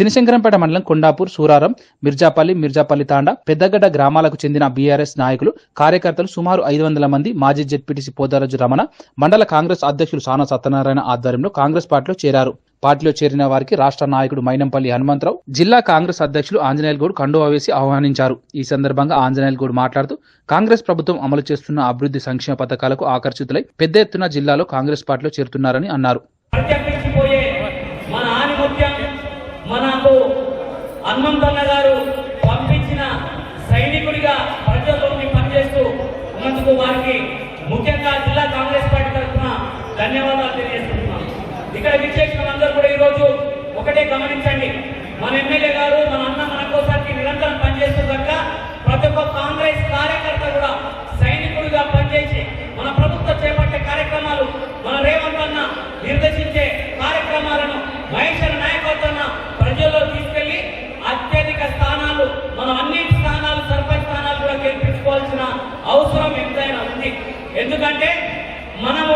శనిశంకరంపేట మండలం కొండాపూర్ సూరారం మిర్జాపల్లి మిర్జాపల్లి తాండా పెద్దగడ్డ గ్రామాలకు చెందిన బీఆర్ఎస్ నాయకులు కార్యకర్తలు సుమారు ఐదు వందల మంది మాజీ జెడ్పీటీసీ పోదారాజు రమణ మండల కాంగ్రెస్ అధ్యక్షులు సానా సత్యనారాయణ ఆధ్వర్యంలో కాంగ్రెస్ పార్టీలో చేరారు. పార్టీలో చేరిన వారికి రాష్ట్ర నాయకుడు మైనంపల్లి హనుమంతరావు జిల్లా కాంగ్రెస్ అధ్యక్షులు ఆంజనేయులు కండువా వేసి ఆహ్వానించారు. ఈ సందర్భంగా ఆంజనేయులు మాట్లాడుతూ కాంగ్రెస్ ప్రభుత్వం అమలు చేస్తున్న అభివృద్ధి సంక్షేమ పథకాలకు ఆకర్షితులై పెద్ద ఎత్తున జిల్లాలో కాంగ్రెస్ పార్టీలో చేరుతున్నారని అన్నారు. హనుమంతన్న గారు పంపించిన సైనికుడిగా ప్రజలతోటి పనిచేస్తూ ఉన్నందుకు వారికి ముఖ్యంగా జిల్లా కాంగ్రెస్ పార్టీ తరఫున ధన్యవాదాలు తెలియజేస్తున్నాం ఇక్కడ విచ్చేసిన అందరూ కూడా ఈరోజు ఒకటే గమనించండి. మన ఎమ్మెల్యే గారు ఎందుకంటే మనము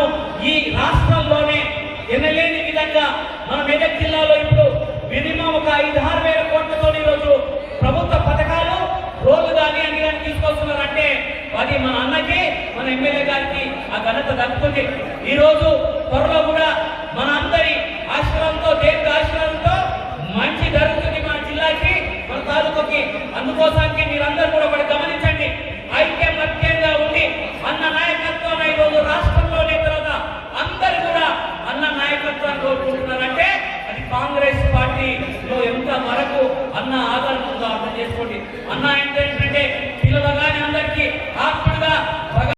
ఈ రాష్ట్రంలోనే ఎనలేని విధంగా మన మెదక్ జిల్లాలో ఇప్పుడు మినిమం ఒక ఐదు ఆరు వేల కోట్లతో ఈరోజు ప్రభుత్వ పథకాలు రోడ్లు కానీ అన్ని కానీ తీసుకొస్తున్నారంటే అది మన అన్నకి మన ఎమ్మెల్యే గారికి ఆ ఘనత దక్కుతుంది. ఈ రోజు త్వరలో కూడా మన అందరి ఆశ్రమంతో దేవుడి ఆశ్రమంతో మంచి జరుగుతుంది మన జిల్లాకి మన తాలూకాకి. అందుకోసానికి మీరందరూ కూడా